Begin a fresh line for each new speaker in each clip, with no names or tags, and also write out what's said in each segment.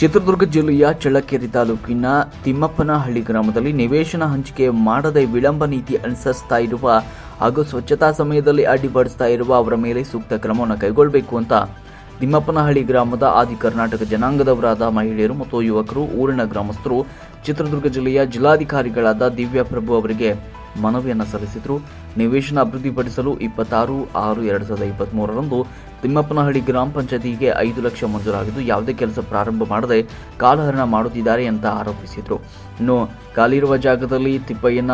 ಚಿತ್ರದುರ್ಗ ಜಿಲ್ಲೆಯ ಚಳ್ಳಕೆರೆ ತಾಲೂಕಿನ ತಿಮ್ಮಪ್ಪನಹಳ್ಳಿ ಗ್ರಾಮದಲ್ಲಿ ನಿವೇಶನ ಹಂಚಿಕೆ ಮಾಡದೆ ವಿಳಂಬ ನೀತಿ ಅನುಸರಿಸ್ತಾ ಇರುವ ಹಾಗೂ ಸ್ವಚ್ಛತಾ ಸಮಯದಲ್ಲಿ ಅಡ್ಡಿಪಡಿಸ್ತಾ ಇರುವ ಅವರ ಮೇಲೆ ಸೂಕ್ತ ಕ್ರಮವನ್ನು ಕೈಗೊಳ್ಳಬೇಕು ಅಂತ ತಿಮ್ಮಪ್ಪನಹಳ್ಳಿ ಗ್ರಾಮದ ಆದಿ ಕರ್ನಾಟಕ ಜನಾಂಗದವರಾದ ಮಹಿಳೆಯರು ಮತ್ತು ಯುವಕರು, ಊರಿನ ಗ್ರಾಮಸ್ಥರು, ಚಿತ್ರದುರ್ಗ ಜಿಲ್ಲೆಯ ಜಿಲ್ಲಾಧಿಕಾರಿಗಳಾದ ದಿವ್ಯಾ ಪ್ರಭು ಅವರಿಗೆ ಮನವಿಯನ್ನು ಸಲ್ಲಿಸಿದರು. ನಿವೇಶನ ಅಭಿವೃದ್ಧಿಪಡಿಸಲು ಇಪ್ಪತ್ತಾರು, ಆರು, ಎರಡು ಸಾವಿರದ ಇಪ್ಪತ್ತ್ಮೂರರಂದು ತಿಮ್ಮಪ್ಪನಹಳ್ಳಿ ಗ್ರಾಮ ಪಂಚಾಯತಿಗೆ ಐದು ಲಕ್ಷ ಮಂಜೂರಾಗಿದ್ದು, ಯಾವುದೇ ಕೆಲಸ ಪ್ರಾರಂಭ ಮಾಡದೆ ಕಾಲಹರಣ ಮಾಡುತ್ತಿದ್ದಾರೆ ಅಂತ ಆರೋಪಿಸಿದರು. ಇನ್ನು ಖಾಲಿರುವ ಜಾಗದಲ್ಲಿ ತಿಪ್ಪಯ್ಯನ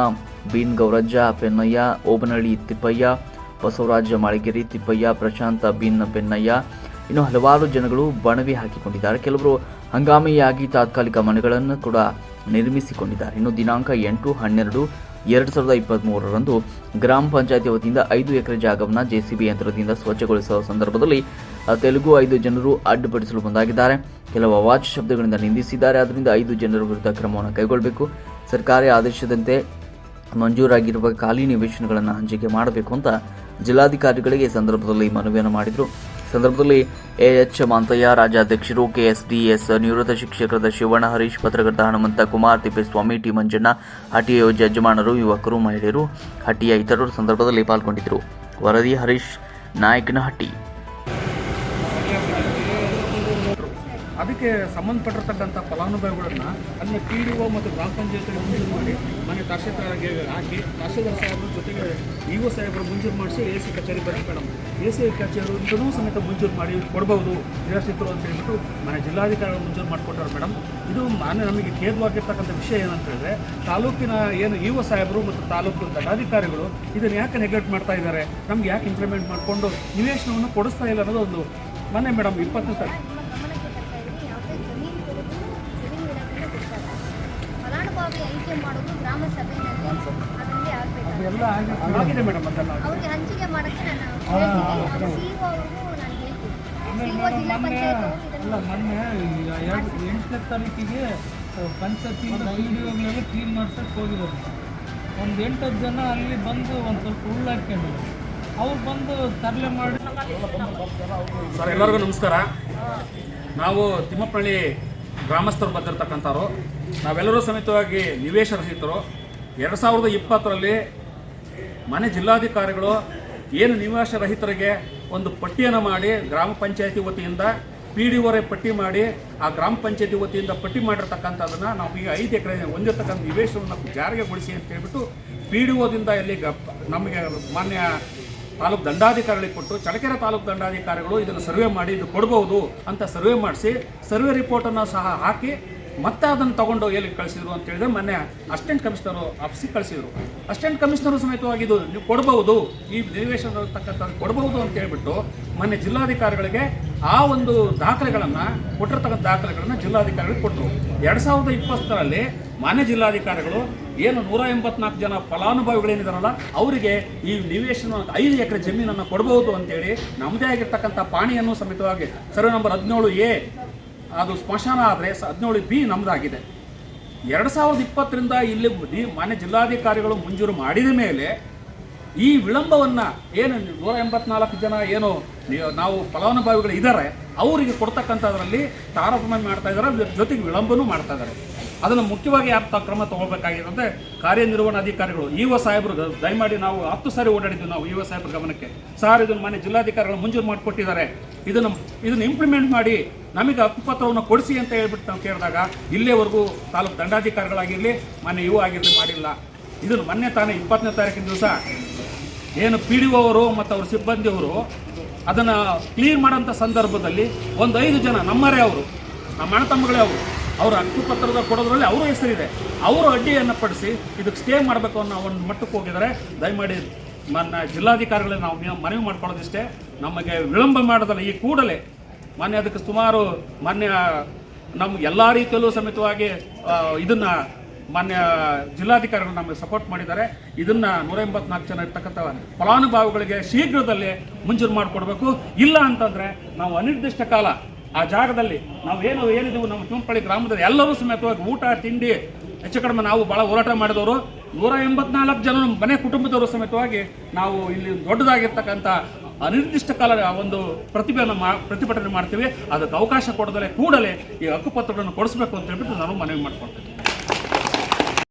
ಬೀನ್ ಗೌರಜ್ಜ ಪೆನ್ನಯ್ಯ, ಓಬನಹಳ್ಳಿ ತಿಪ್ಪಯ್ಯ, ಬಸವರಾಜ ಮಾಳಿಗೆರಿ ತಿಪ್ಪಯ್ಯ, ಪ್ರಶಾಂತ ಬೀನ್ ಪೆನ್ನಯ್ಯ, ಇನ್ನು ಹಲವಾರು ಜನಗಳು ಬಣವಿ ಹಾಕಿಕೊಂಡಿದ್ದಾರೆ. ಕೆಲವರು ಹಂಗಾಮಿಯಾಗಿ ತಾತ್ಕಾಲಿಕ ಮನೆಗಳನ್ನು ಕೂಡ ನಿರ್ಮಿಸಿಕೊಂಡಿದ್ದಾರೆ. ಇನ್ನು ದಿನಾಂಕ ಎಂಟು, ಹನ್ನೆರಡು ಎರಡು ಸಾವಿರದ ಇಪ್ಪತ್ತ್ಮೂರರಂದು ಗ್ರಾಮ ಪಂಚಾಯತಿ ವತಿಯಿಂದ ಐದು ಎಕರೆ ಜಾಗವನ್ನು ಜೆಸಿಬಿ ಯಂತ್ರದಿಂದ ಸ್ವಚ್ಛಗೊಳಿಸುವ ಸಂದರ್ಭದಲ್ಲಿ ತೆಲುಗು ಐದು ಜನರು ಅಡ್ಡಿಪಡಿಸಲು ಮುಂದಾಗಿದ್ದಾರೆ. ಕೆಲವು ಅವಾಚ್ಯ ಶಬ್ದಗಳಿಂದ ನಿಂದಿಸಿದ್ದಾರೆ. ಆದ್ದರಿಂದ ಐದು ಜನರ ವಿರುದ್ಧ ಕ್ರಮವನ್ನು ಕೈಗೊಳ್ಳಬೇಕು. ಸರ್ಕಾರಿ ಆದೇಶದಂತೆ ಮಂಜೂರಾಗಿರುವ ಖಾಲಿ ನಿವೇಶನಗಳನ್ನು ಹಂಚಿಕೆ ಮಾಡಬೇಕು ಅಂತ ಜಿಲ್ಲಾಧಿಕಾರಿಗಳಿಗೆ ಸಂದರ್ಭದಲ್ಲಿ ಮನವಿಯನ್ನು ಮಾಡಿದರು. ಸಂದರ್ಭದಲ್ಲಿ ಎಎಚ್ ಮಾಂತಯ್ಯ, ರಾಜ್ಯಾಧ್ಯಕ್ಷರು, ಕೆಎಸ್ಡಿಎಸ್ ನಿವೃತ್ತ ಶಿಕ್ಷಕರಾದ ಶಿವಣ್ಣ, ಹರೀಶ್, ಪತ್ರಕರ್ತ ಹನುಮಂತ ಕುಮಾರ್, ತಿಪ್ಪೇಸ್ವಾಮಿ, ಟಿ ಮಂಜಣ್ಣ ಹಟ್ಟಿಯ ಯಜಮಾನರು, ಯುವಕರು, ಮಹಿಳೆಯರು, ಹಟ್ಟಿಯ ಇತರರು ಸಂದರ್ಭದಲ್ಲಿ ಪಾಲ್ಗೊಂಡಿದ್ದರು. ವರದಿ ಹರೀಶ್ ನಾಯಕನಹಟ್ಟಿ.
ಅದಕ್ಕೆ ಸಂಬಂಧಪಟ್ಟಿರ್ತಕ್ಕಂಥ ಫಲಾನುಭವಿಗಳನ್ನ ಅಲ್ಲಿ ಪಿ ಡಿ ಒ ಮತ್ತು ಗ್ರಾಮ ಮಂಜೂರು ಮಾಡಿ ಮನೆ ತಹಶೀಲ್ದಾರ್ಗೆ ಹಾಕಿ, ತಹಶೀಲ್ದಾರ್ ಸಾಹೇಬ್ರ ಜೊತೆಗೆ ಇ ಒ ಸಾಹೇಬರು ಮಂಜೂರು ಮಾಡಿಸಿ ಎ ಸಿ ಕಚೇರಿ ಬರಲಿ ಮೇಡಮ್ ಎ ಸಿ ಕಚೇರಿ ಇಂದನೂ ಸಮೇತ ಮಂಜೂರು ಮಾಡಿ ಕೊಡ್ಬೋದು. ನಿರಾಶ್ರಿತರು ಅಂತ ಹೇಳ್ಬಿಟ್ಟು ಮನೆ ಜಿಲ್ಲಾಧಿಕಾರಿಗಳು ಮುಂಜೂರು ಮಾಡಿಕೊಟ್ಟಾರೆ ಮೇಡಮ್ ಇದು ಮಾನ್ಯ ನಮಗೆ ಖೇದವಾಗಿರ್ತಕ್ಕಂಥ ವಿಷಯ ಏನಂತ ಹೇಳಿದ್ರೆ, ತಾಲೂಕಿನ ಏನು ಇ ಒ ಸಾಹೇಬರು ಮತ್ತು ತಾಲೂಕು ದಂಡಾಧಿಕಾರಿಗಳು ಇದನ್ನು ಯಾಕೆ ನೆಗ್ಲೆಕ್ಟ್ ಮಾಡ್ತಾ ಇದ್ದಾರೆ? ನಮ್ಗೆ ಯಾಕೆ ಇಂಪ್ಲಿಮೆಂಟ್ ಮಾಡಿಕೊಂಡು ನಿವೇಶನವನ್ನು ಕೊಡಿಸ್ತಾ ಇಲ್ಲ ಅನ್ನೋದು ಒಂದು ಮನೆ ಮೇಡಮ್ ಇಪ್ಪತ್ತನೇ ತಾರೀಕು
ಆಯ್ಕೆ ಮಾಡೋದು ಗ್ರಾಮ ಸಭೆಯಲ್ಲಿ ಅದರಲ್ಲಿ ಆಗಬೇಕು
ಎಲ್ಲ ಆಗಿದೆ ಮೇಡಮ್. ಅದೆಲ್ಲ
ಅವ್ರಿಗೆ ಹಂಚಿಕೆ ಮಾಡೋಕ್ಕೆ ನಾನು ಅವ್ರಿಗೂ ಹೇಳ್ತೀನಿ. ಜಿಲ್ಲಾ ಪಂಚಾಯತ್
ಮೊನ್ನೆ ಎರಡು ಎಂಟನೇ ತಾರೀಕಿಗೆ ಪಂಚಾಯತಿಯಿಂದ ಒಗಳೆಲ್ಲ ಕ್ಲೀನ್ ಮಾಡ್ಸಕ್ಕೆ ಹೋಗಿದ್ದಾರೆ. ಒಂದು ಎಂಟತ್ತು ಜನ ಅಲ್ಲಿ ಬಂದು ಒಂದು ಸ್ವಲ್ಪ ಉಳ್ಳಾಕೊಂಡು ಅವ್ರು ಬಂದು ತರಲೆ ಮಾಡಿ.
ಸರ್ ಎಲ್ಲರಿಗೂ ನಮಸ್ಕಾರ. ನಾವು ತಿಮ್ಮಪ್ಪಳ್ಳಿ ಗ್ರಾಮಸ್ಥರು ಬಂದಿರತಕ್ಕಂಥವ್ರು. ನಾವೆಲ್ಲರೂ ಸಮೇತವಾಗಿ ನಿವೇಶ ರಹಿತರು. ಎರಡು ಸಾವಿರದ ಇಪ್ಪತ್ತರಲ್ಲಿ ಮನೆ ಜಿಲ್ಲಾಧಿಕಾರಿಗಳು ಏನು ನಿವಾಸ ರಹಿತರಿಗೆ ಒಂದು ಪಟ್ಟಿಯನ್ನು ಮಾಡಿ ಗ್ರಾಮ ಪಂಚಾಯತಿ ವತಿಯಿಂದ ಪಿ ಡಿ ಒರೆ ಪಟ್ಟಿ ಮಾಡಿ ಆ ಗ್ರಾಮ ಪಂಚಾಯತಿ ವತಿಯಿಂದ ಪಟ್ಟಿ ಮಾಡಿರ್ತಕ್ಕಂಥದ್ದನ್ನು ನಾವು ಈಗ ಐದು ಎಕರೆ ಹೊಂದಿರತಕ್ಕಂಥ ನಿವೇಶನವನ್ನು ಜಾರಿಗೆಗೊಳಿಸಿ ಅಂತ ಹೇಳ್ಬಿಟ್ಟು ಪಿ ಡಿ ಒದಿಂದ ಇಲ್ಲಿ ಗ ನಮಗೆ ಮಾನ್ಯ ತಾಲೂಕು ದಂಡಾಧಿಕಾರಿಗಳಿಗೆ ಕೊಟ್ಟು ಚಳಕೆರೆ ತಾಲೂಕು ದಂಡಾಧಿಕಾರಿಗಳು ಇದನ್ನು ಸರ್ವೆ ಮಾಡಿ ಇದು ಕೊಡ್ಬೋದು ಅಂತ ಸರ್ವೆ ಮಾಡಿಸಿ, ಸರ್ವೆ ರಿಪೋರ್ಟನ್ನು ಸಹ ಹಾಕಿ ಮತ್ತೆ ಅದನ್ನು ತಗೊಂಡು ಎಲ್ಲಿ ಕಳಿಸಿದ್ರು ಅಂತ ಹೇಳಿದ್ರೆ ಮೊನ್ನೆ ಅಸಿಸ್ಟೆಂಟ್ ಕಮಿಷನರು ಆಫೀಸಿಗೆ ಕಳಿಸಿದ್ರು. ಅಸಿಸ್ಟೆಂಟ್ ಕಮಿಷನರ್ ಸಮೇತವಾಗಿ ಇದು ನೀವು ಕೊಡಬಹುದು, ಈ ನಿವೇಶನ ಇರ್ತಕ್ಕಂಥದ್ದು ಕೊಡಬಹುದು ಅಂತ ಹೇಳ್ಬಿಟ್ಟು ಮೊನ್ನೆ ಜಿಲ್ಲಾಧಿಕಾರಿಗಳಿಗೆ ಆ ಒಂದು ದಾಖಲೆಗಳನ್ನು, ಕೊಟ್ಟಿರ್ತಕ್ಕಂಥ ದಾಖಲೆಗಳನ್ನು ಜಿಲ್ಲಾಧಿಕಾರಿಗಳಿಗೆ ಕೊಟ್ಟರು. ಎರಡು ಸಾವಿರದ ಇಪ್ಪತ್ತರಲ್ಲಿ ಮಾನ್ಯ ಜಿಲ್ಲಾಧಿಕಾರಿಗಳು ಏನು ನೂರ ಎಂಬತ್ನಾಲ್ಕು ಜನ ಫಲಾನುಭವಿಗಳೇನಿದಾರಲ್ಲ, ಅವರಿಗೆ ಈ ನಿವೇಶನ ಐದು ಎಕರೆ ಜಮೀನನ್ನು ಕೊಡಬಹುದು ಅಂತೇಳಿ ನಮ್ಮದೇ ಆಗಿರ್ತಕ್ಕಂಥ ಪಾಣಿಯನ್ನು ಸಮೇತವಾಗಿ ಸರ್ವೆ ನಂಬರ್ ಹದಿನೇಳು ಎ, ಅದು ಸ್ಮಶಾನ ಆದರೆ ಹದಿನೇಳು ಬಿ ನಮ್ಮದಾಗಿದೆ ಎರಡು ಸಾವಿರದ ಇಪ್ಪತ್ತರಿಂದ ಇಲ್ಲಿ ಮಾನ್ಯ ಜಿಲ್ಲಾಧಿಕಾರಿಗಳು ಮಂಜೂರು ಮಾಡಿದ ಮೇಲೆ ಈ ವಿಳಂಬವನ್ನು ಏನು ನೂರ ಎಂಬತ್ನಾಲ್ಕು ಜನ ಏನು ನಾವು ಫಲಾನುಭವಿಗಳು ಇದ್ದಾರೆ ಅವರಿಗೆ ಕೊಡ್ತಕ್ಕಂಥದ್ರಲ್ಲಿ ತಾರತಮ್ಯ ಮಾಡ್ತಾ ಇದ್ದಾರೆ ಜೊತೆಗೆ ವಿಳಂಬನೂ ಮಾಡ್ತಾ ಇದ್ದಾರೆ ಅದನ್ನು ಮುಖ್ಯವಾಗಿ ಯಾರು ಕ್ರಮ ತಗೋಬೇಕಾಗಿದೆ ಅಂದರೆ ಕಾರ್ಯನಿರ್ವಹಣಾಧಿಕಾರಿಗಳು ಇ ಒ ಸಾಹೇಬರು ದಯಮಾಡಿ ನಾವು ಹತ್ತು ಸಾರಿ ಓಡಾಡಿದ್ವಿ ನಾವು ಇ ಒ ಸಾಹೇಬ್ರ ಗಮನಕ್ಕೆ. ಸಾರ್, ಇದನ್ನು ಮನೆ ಜಿಲ್ಲಾಧಿಕಾರಿಗಳು ಮಂಜೂರು ಮಾಡಿಕೊಟ್ಟಿದ್ದಾರೆ. ಇದನ್ನು ಇದನ್ನು ಇಂಪ್ಲಿಮೆಂಟ್ ಮಾಡಿ ನಮಗೆ ಹಕ್ಕುಪತ್ರವನ್ನು ಕೊಡಿಸಿ ಅಂತ ಹೇಳ್ಬಿಟ್ಟು ನಾವು ಕೇಳಿದಾಗ ಇಲ್ಲೇವರೆಗೂ ತಾಲೂಕು ದಂಡಾಧಿಕಾರಿಗಳಾಗಿರಲಿ ಮನೆ ಇವು ಆಗಿರಲಿ ಮಾಡಿಲ್ಲ. ಇದನ್ನು ಮೊನ್ನೆ ತಾನೇ ಇಪ್ಪತ್ತನೇ ತಾರೀಕಿನ ದಿವಸ ಏನು ಪಿ ಡಿ ಅವರು ಮತ್ತು ಅವ್ರ ಸಿಬ್ಬಂದಿಯವರು ಅದನ್ನು ಕ್ಲೀನ್ ಮಾಡೋಂಥ ಸಂದರ್ಭದಲ್ಲಿ ಒಂದು ಐದು ಜನ ನಮ್ಮರೇ ಅವರು, ನಮ್ಮ ಅಣ್ಣ ತಮ್ಮಗಳೇ ಅವರು ಅವರ ಹಕ್ಕುಪತ್ರದ ಕೊಡೋದ್ರಲ್ಲಿ ಅವರ ಹೆಸರಿದೆ. ಅವರು ಅಡ್ಡಿಯನ್ನು ಪಡಿಸಿ ಇದಕ್ಕೆ ಸ್ಟೇ ಮಾಡಬೇಕು ಅನ್ನೋ ಒಂದು ಮಟ್ಟಕ್ಕೆ ಹೋಗಿದ್ದಾರೆ. ದಯಮಾಡಿ ನನ್ನ ಜಿಲ್ಲಾಧಿಕಾರಿಗಳಿಗೆ ನಾವು ಮನವಿ ಮಾಡ್ಕೊಳ್ಳೋದಿಷ್ಟೇ. ನಮಗೆ ವಿಳಂಬ ಮಾಡೋದಲ್ಲ, ಈ ಕೂಡಲೇ ಮೊನ್ನೆ ಅದಕ್ಕೆ ಸುಮಾರು ಮಾನ್ಯ ನಮ್ಗೆ ಎಲ್ಲ ರೀತಿಯಲ್ಲೂ ಸಮೇತವಾಗಿ ಇದನ್ನ ಮಾನ್ಯ ಜಿಲ್ಲಾಧಿಕಾರಿಗಳು ನಮಗೆ ಸಪೋರ್ಟ್ ಮಾಡಿದ್ದಾರೆ. ಇದನ್ನು ನೂರ ಎಂಬತ್ನಾಲ್ಕು ಜನ ಇರ್ತಕ್ಕಂಥ ಫಲಾನುಭವಿಗಳಿಗೆ ಶೀಘ್ರದಲ್ಲೇ ಮಂಜೂರು ಮಾಡಿಕೊಡ್ಬೇಕು. ಇಲ್ಲ ಅಂತಂದರೆ ನಾವು ಅನಿರ್ದಿಷ್ಟ ಕಾಲ ಆ ಜಾಗದಲ್ಲಿ ನಾವು ಏನು ಏನಿದ್ದೀವಿ ನಮ್ಮ ಚುಂಪಳ್ಳಿ ಗ್ರಾಮದಲ್ಲಿ ಎಲ್ಲರೂ ಸಮೇತವಾಗಿ ಊಟ, ತಿಂಡಿ ಹೆಚ್ಚು ಕಡಿಮೆ ನಾವು ಭಾಳ ಹೋರಾಟ ಮಾಡಿದವರು. ನೂರ ಎಂಬತ್ನಾಲ್ಕು ಜನ ಮನೆ ಕುಟುಂಬದವರು ಸಮೇತವಾಗಿ ನಾವು ಇಲ್ಲಿ ದೊಡ್ಡದಾಗಿರ್ತಕ್ಕಂಥ ಅನಿರ್ದಿಷ್ಟ ಕಾಲ ಒಂದು ಪ್ರತಿಭೆಯನ್ನು ಮಾ, ಪ್ರತಿಭಟನೆ ಮಾಡ್ತೀವಿ. ಅದಕ್ಕೆ ಅವಕಾಶ ಕೊಡದಲೆ ಕೂಡಲೇ ಈ ಹಕ್ಕುಪತ್ರಗಳನ್ನು ಕೊಡಿಸ್ಬೇಕು ಅಂತ ಹೇಳ್ಬಿಟ್ಟು ನಾನು ಮನವಿ ಮಾಡ್ಕೊಳ್ತೀನಿ